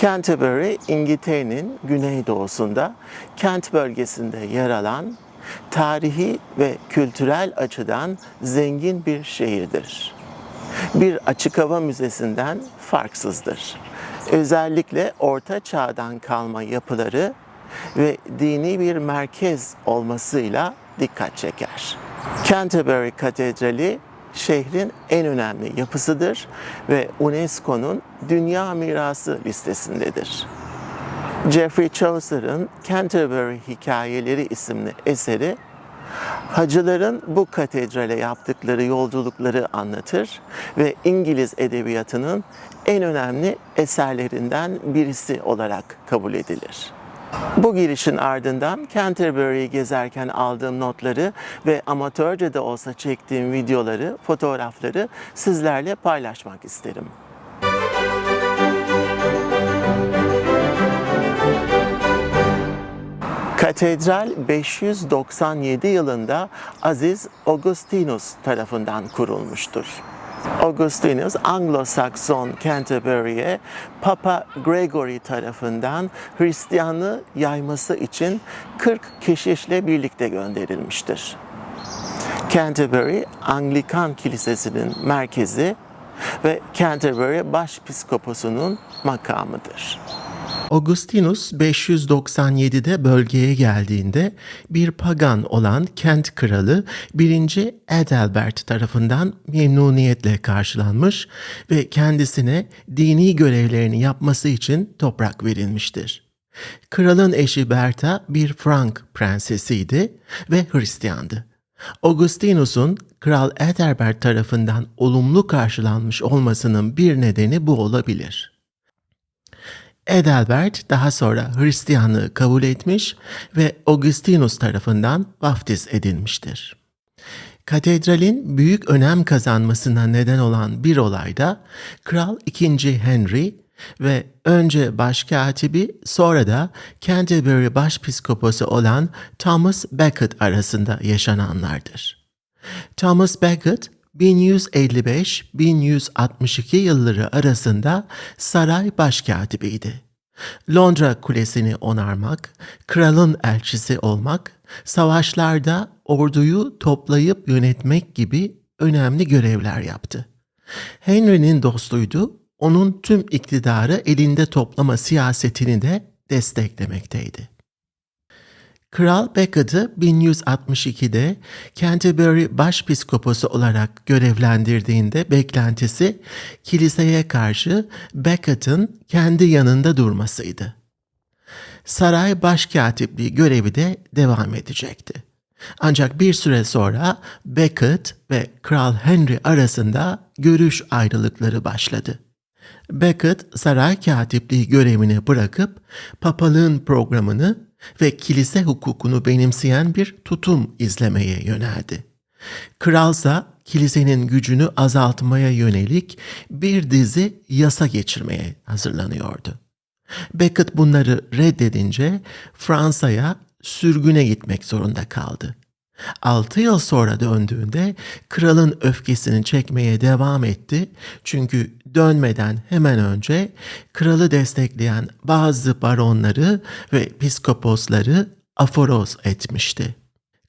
Canterbury, İngiltere'nin güneydoğusunda Kent bölgesinde yer alan tarihi ve kültürel açıdan zengin bir şehirdir. Bir açık hava müzesinden farksızdır. Özellikle orta çağdan kalma yapıları ve dini bir merkez olmasıyla dikkat çeker. Canterbury Katedrali şehrin en önemli yapısıdır ve UNESCO'nun Dünya Mirası listesindedir. Geoffrey Chaucer'ın Canterbury Hikayeleri isimli eseri hacıların bu katedrale yaptıkları yolculukları anlatır ve İngiliz edebiyatının en önemli eserlerinden birisi olarak kabul edilir. Bu girişin ardından Canterbury'yi gezerken aldığım notları ve amatörce de olsa çektiğim videoları, fotoğrafları sizlerle paylaşmak isterim. Katedral 597 yılında Aziz Augustinus tarafından kurulmuştur. Augustinus Anglo-Sakson Canterbury'e Papa Gregory tarafından Hristiyanlığı yayması için 40 keşişle birlikte gönderilmiştir. Canterbury Anglikan Kilisesi'nin merkezi ve Canterbury Başpiskoposu'nun makamıdır. Augustinus 597'de bölgeye geldiğinde bir pagan olan Kent kralı 1. Adalbert tarafından memnuniyetle karşılanmış ve kendisine dini görevlerini yapması için toprak verilmiştir. Kralın eşi Berta bir Frank prensesiydi ve Hristiyandı. Augustinus'un Kral Adalbert tarafından olumlu karşılanmış olmasının bir nedeni bu olabilir. Adalbert daha sonra Hristiyanlığı kabul etmiş ve Augustinus tarafından vaftiz edilmiştir. Katedralin büyük önem kazanmasına neden olan bir olayda Kral II. Henry ve önce başkatibi sonra da Canterbury başpiskoposu olan Thomas Becket arasında yaşananlardır. Thomas Becket 1155-1162 yılları arasında saray başkatibiydi. Londra Kulesi'ni onarmak, kralın elçisi olmak, savaşlarda orduyu toplayıp yönetmek gibi önemli görevler yaptı. Henry'nin dostuydu, onun tüm iktidarı elinde toplama siyasetini de desteklemekteydi. Kral Becket'ı 1162'de Canterbury Başpiskoposu olarak görevlendirdiğinde beklentisi kiliseye karşı Becket'ın kendi yanında durmasıydı. Saray başkatipliği görevi de devam edecekti. Ancak bir süre sonra Becket ve Kral Henry arasında görüş ayrılıkları başladı. Becket saray katipliği görevini bırakıp papalığın programını ve kilise hukukunu benimseyen bir tutum izlemeye yöneldi. Kralsa kilisenin gücünü azaltmaya yönelik bir dizi yasa geçirmeye hazırlanıyordu. Becket bunları reddedince Fransa'ya sürgüne gitmek zorunda kaldı. Altı yıl sonra döndüğünde kralın öfkesini çekmeye devam etti çünkü dönmeden hemen önce kralı destekleyen bazı baronları ve piskoposları aforoz etmişti.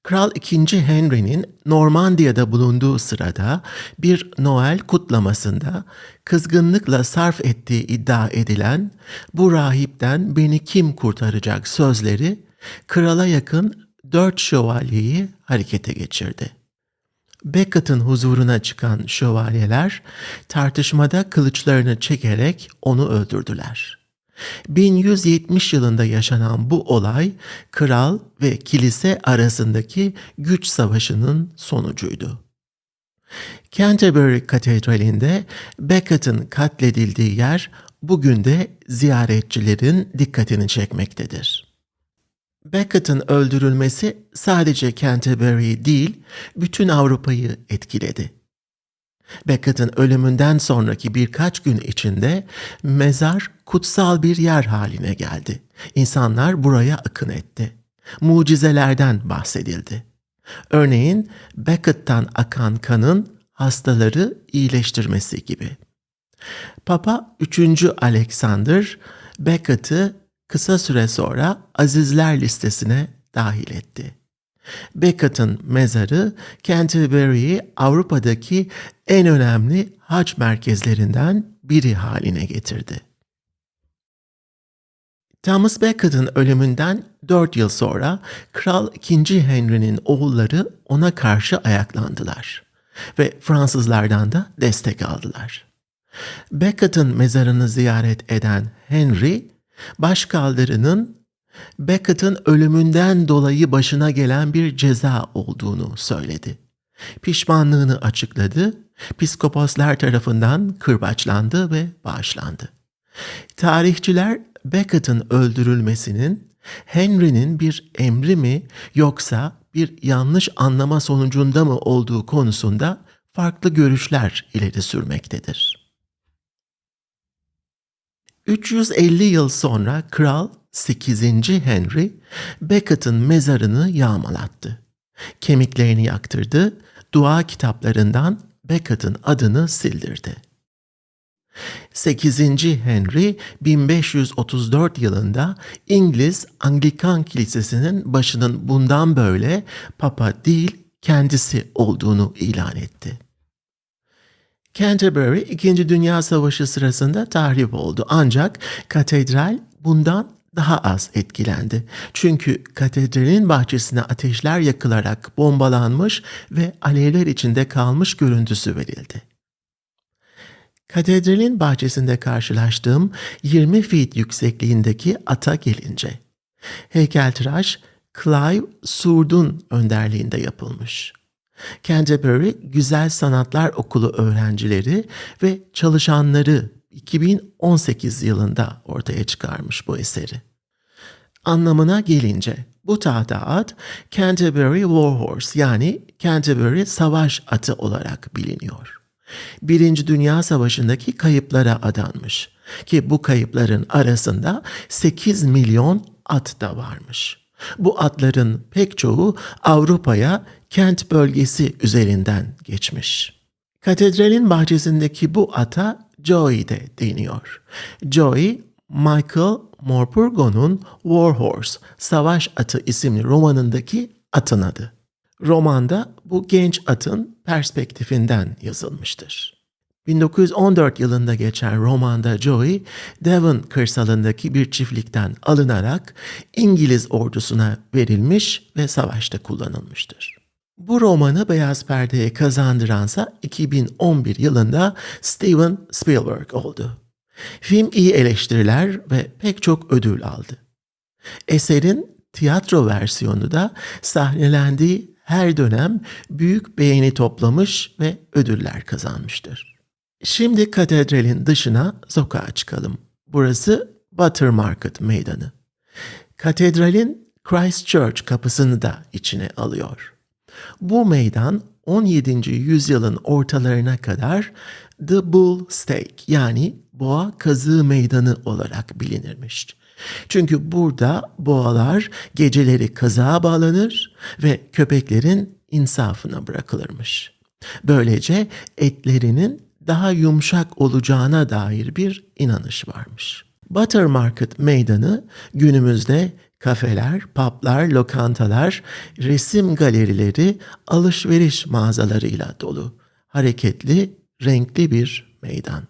Kral II. Henry'nin Normandiya'da bulunduğu sırada bir Noel kutlamasında kızgınlıkla sarf ettiği iddia edilen bu rahipten beni kim kurtaracak sözleri krala yakın dört şövalyeyi harekete geçirdi. Becket'ın huzuruna çıkan şövalyeler tartışmada kılıçlarını çekerek onu öldürdüler. 1170 yılında yaşanan bu olay kral ve kilise arasındaki güç savaşının sonucuydu. Canterbury Katedrali'nde Becket'ın katledildiği yer bugün de ziyaretçilerin dikkatini çekmektedir. Becket'ın öldürülmesi sadece Canterbury'i değil, bütün Avrupa'yı etkiledi. Becket'ın ölümünden sonraki birkaç gün içinde mezar kutsal bir yer haline geldi. İnsanlar buraya akın etti. Mucizelerden bahsedildi. Örneğin Beckett'tan akan kanın hastaları iyileştirmesi gibi. Papa 3. Alexander Beckett'ı kısa süre sonra azizler listesine dahil etti. Beckett'ın mezarı Canterbury'i Avrupa'daki en önemli hac merkezlerinden biri haline getirdi. Thomas Beckett'ın ölümünden 4 yıl sonra Kral II. Henry'nin oğulları ona karşı ayaklandılar ve Fransızlardan da destek aldılar. Beckett'ın mezarını ziyaret eden Henry, başkaldırının Beckett'ın ölümünden dolayı başına gelen bir ceza olduğunu söyledi. Pişmanlığını açıkladı, psikoposlar tarafından kırbaçlandı ve bağışlandı. Tarihçiler Beckett'ın öldürülmesinin Henry'nin bir emri mi yoksa bir yanlış anlama sonucunda mı olduğu konusunda farklı görüşler ileri sürmektedir. 350 yıl sonra Kral 8. Henry Beckett'ın mezarını yağmalattı. Kemiklerini yaktırdı, dua kitaplarından Beckett'ın adını sildirdi. 8. Henry 1534 yılında İngiliz Anglikan Kilisesi'nin başının bundan böyle papa değil kendisi olduğunu ilan etti. Canterbury 2. Dünya Savaşı sırasında tahrip oldu ancak katedral bundan daha az etkilendi. Çünkü katedralin bahçesine ateşler yakılarak bombalanmış ve alevler içinde kalmış görüntüsü verildi. Katedralin bahçesinde karşılaştığım 20 feet yüksekliğindeki ata gelince, heykeltıraş Clive Surd'un önderliğinde yapılmış. Canterbury Güzel Sanatlar Okulu öğrencileri ve çalışanları 2018 yılında ortaya çıkarmış bu eseri. Anlamına gelince bu tahta at Canterbury Warhorse yani Canterbury Savaş Atı olarak biliniyor. Birinci Dünya Savaşı'ndaki kayıplara adanmış ki bu kayıpların arasında 8 milyon at da varmış. Bu atların pek çoğu Avrupa'ya kent bölgesi üzerinden geçmiş. Katedralin bahçesindeki bu ata Joey de deniyor. Joey, Michael Morpurgo'nun Warhorse, Savaş Atı isimli romanındaki atın adı. Romanda bu genç atın perspektifinden yazılmıştır. 1914 yılında geçen romanda Joey, Devon kırsalındaki bir çiftlikten alınarak İngiliz ordusuna verilmiş ve savaşta kullanılmıştır. Bu romanı beyaz perdeye kazandıransa 2011 yılında Steven Spielberg oldu. Film iyi eleştiriler ve pek çok ödül aldı. Eserin tiyatro versiyonu da sahnelendiği her dönem büyük beğeni toplamış ve ödüller kazanmıştır. Şimdi katedralin dışına sokağa çıkalım. Burası Buttermarket Meydanı. Katedralin Christchurch kapısını da içine alıyor. Bu meydan 17. yüzyılın ortalarına kadar The Bull Stake yani boğa kazığı meydanı olarak bilinirmiş. Çünkü burada boğalar geceleri kazığa bağlanır ve köpeklerin insafına bırakılırmış. Böylece etlerinin daha yumuşak olacağına dair bir inanış varmış. Buttermarket meydanı günümüzde kafeler, publar, lokantalar, resim galerileri, alışveriş mağazalarıyla dolu. Hareketli, renkli bir meydan.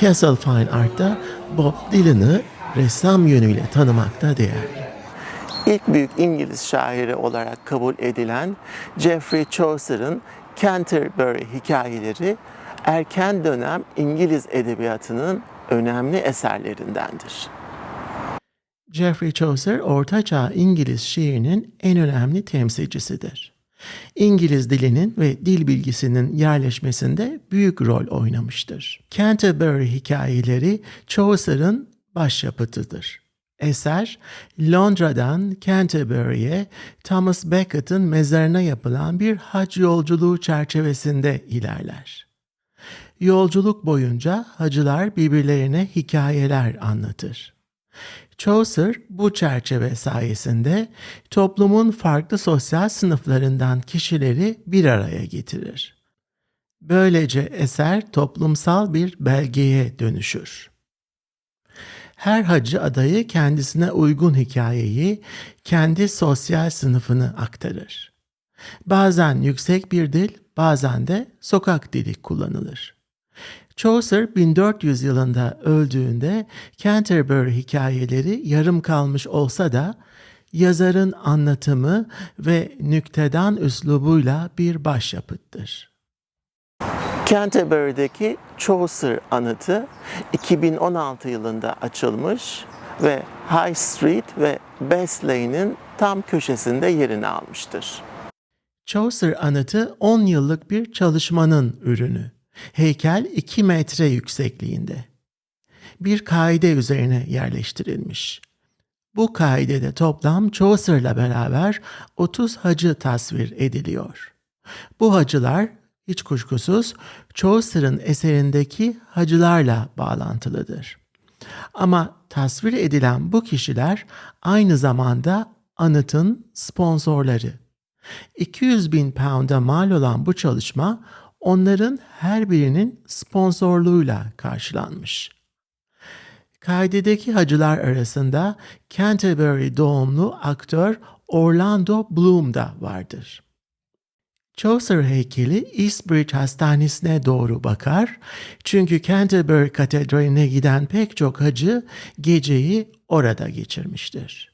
Castle Fine Art'ta Bob Dylan'ı ressam yönüyle tanımakta değerli. İlk büyük İngiliz şairi olarak kabul edilen Geoffrey Chaucer'ın Canterbury hikayeleri erken dönem İngiliz edebiyatının önemli eserlerindendir. Geoffrey Chaucer, Ortaçağ İngiliz şiirinin en önemli temsilcisidir. İngiliz dilinin ve dil bilgisinin yerleşmesinde büyük rol oynamıştır. Canterbury hikayeleri Chaucer'ın başyapıtıdır. Eser, Londra'dan Canterbury'e Thomas Beckett'ın mezarına yapılan bir hac yolculuğu çerçevesinde ilerler. Yolculuk boyunca hacılar birbirlerine hikayeler anlatır. Chaucer bu çerçeve sayesinde toplumun farklı sosyal sınıflarından kişileri bir araya getirir. Böylece eser toplumsal bir belgeye dönüşür. Her hacı adayı kendisine uygun hikayeyi, kendi sosyal sınıfını aktarır. Bazen yüksek bir dil, bazen de sokak dili kullanılır. Chaucer 1400 yılında öldüğünde Canterbury hikayeleri yarım kalmış olsa da yazarın anlatımı ve nüktedan üslubuyla bir başyapıttır. Canterbury'deki Chaucer anıtı 2016 yılında açılmış ve High Street ve Best Lane'in tam köşesinde yerini almıştır. Chaucer anıtı 10 yıllık bir çalışmanın ürünü. Heykel 2 metre yüksekliğinde. Bir kaide üzerine yerleştirilmiş. Bu kaidede toplam Chaucer'la beraber 30 hacı tasvir ediliyor. Bu hacılar hiç kuşkusuz Chaucer'ın eserindeki hacılarla bağlantılıdır. Ama tasvir edilen bu kişiler aynı zamanda anıtın sponsorları. 200 bin pound'a mal olan bu çalışma onların her birinin sponsorluğuyla karşılanmış. Kaydedeki hacılar arasında Canterbury doğumlu aktör Orlando Bloom da vardır. Chaucer heykeli Eastbridge Hastanesi'ne doğru bakar çünkü Canterbury Katedrali'ne giden pek çok hacı geceyi orada geçirmiştir.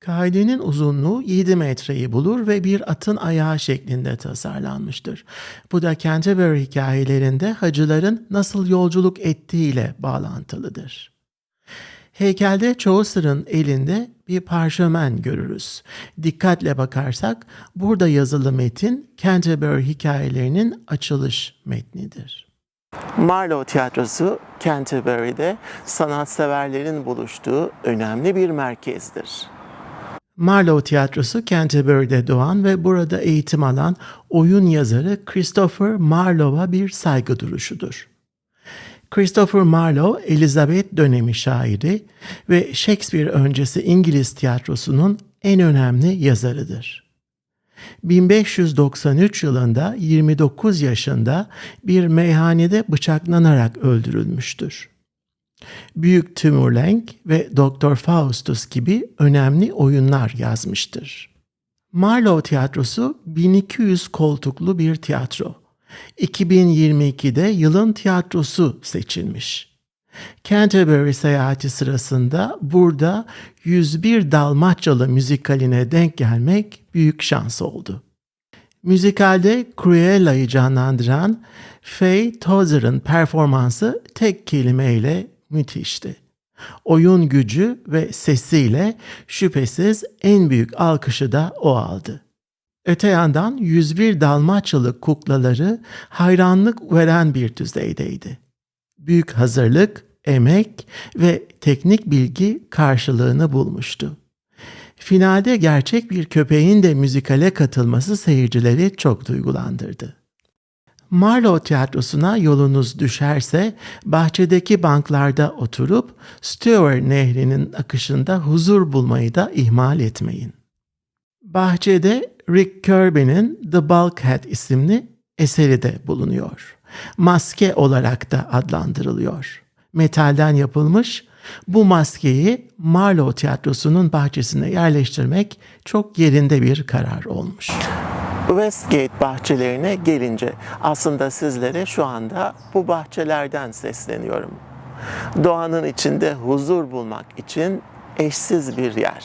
Kaidenin uzunluğu 7 metreyi bulur ve bir atın ayağı şeklinde tasarlanmıştır. Bu da Canterbury hikayelerinde hacıların nasıl yolculuk ettiğiyle bağlantılıdır. Heykelde Chaucer'ın elinde bir parşömen görürüz. Dikkatle bakarsak burada yazılı metin Canterbury hikayelerinin açılış metnidir. Marlowe Tiyatrosu Canterbury'de sanatseverlerin buluştuğu önemli bir merkezdir. Marlowe Tiyatrosu Canterbury'de doğan ve burada eğitim alan oyun yazarı Christopher Marlowe'a bir saygı duruşudur. Christopher Marlowe, Elizabeth dönemi şairi ve Shakespeare öncesi İngiliz tiyatrosunun en önemli yazarıdır. 1593 yılında 29 yaşında bir meyhanede bıçaklanarak öldürülmüştür. Büyük Timurlenk ve Doktor Faustus gibi önemli oyunlar yazmıştır. Marlowe Tiyatrosu 1200 koltuklu bir tiyatro. 2022'de yılın tiyatrosu seçilmiş. Canterbury seyahati sırasında burada 101 Dalmaçyalı müzikaline denk gelmek büyük şans oldu. Müzikalde Cruella'yı canlandıran Faye Tozer'ın performansı tek kelimeyle müthişti. Oyun gücü ve sesiyle şüphesiz en büyük alkışı da o aldı. Öte yandan 101 Dalmaçyalı kuklaları hayranlık veren bir düzeydeydi. Büyük hazırlık, emek ve teknik bilgi karşılığını bulmuştu. Finalde gerçek bir köpeğin de müzikale katılması seyircileri çok duygulandırdı. Marlowe Tiyatrosu'na yolunuz düşerse bahçedeki banklarda oturup Stour Nehri'nin akışında huzur bulmayı da ihmal etmeyin. Bahçede Rick Kirby'nin The Bulkhead isimli eseri de bulunuyor. Maske olarak da adlandırılıyor. Metalden yapılmış bu maskeyi Marlowe Tiyatrosu'nun bahçesine yerleştirmek çok yerinde bir karar olmuş. Westgate bahçelerine gelince aslında sizlere şu anda bu bahçelerden sesleniyorum. Doğanın içinde huzur bulmak için eşsiz bir yer.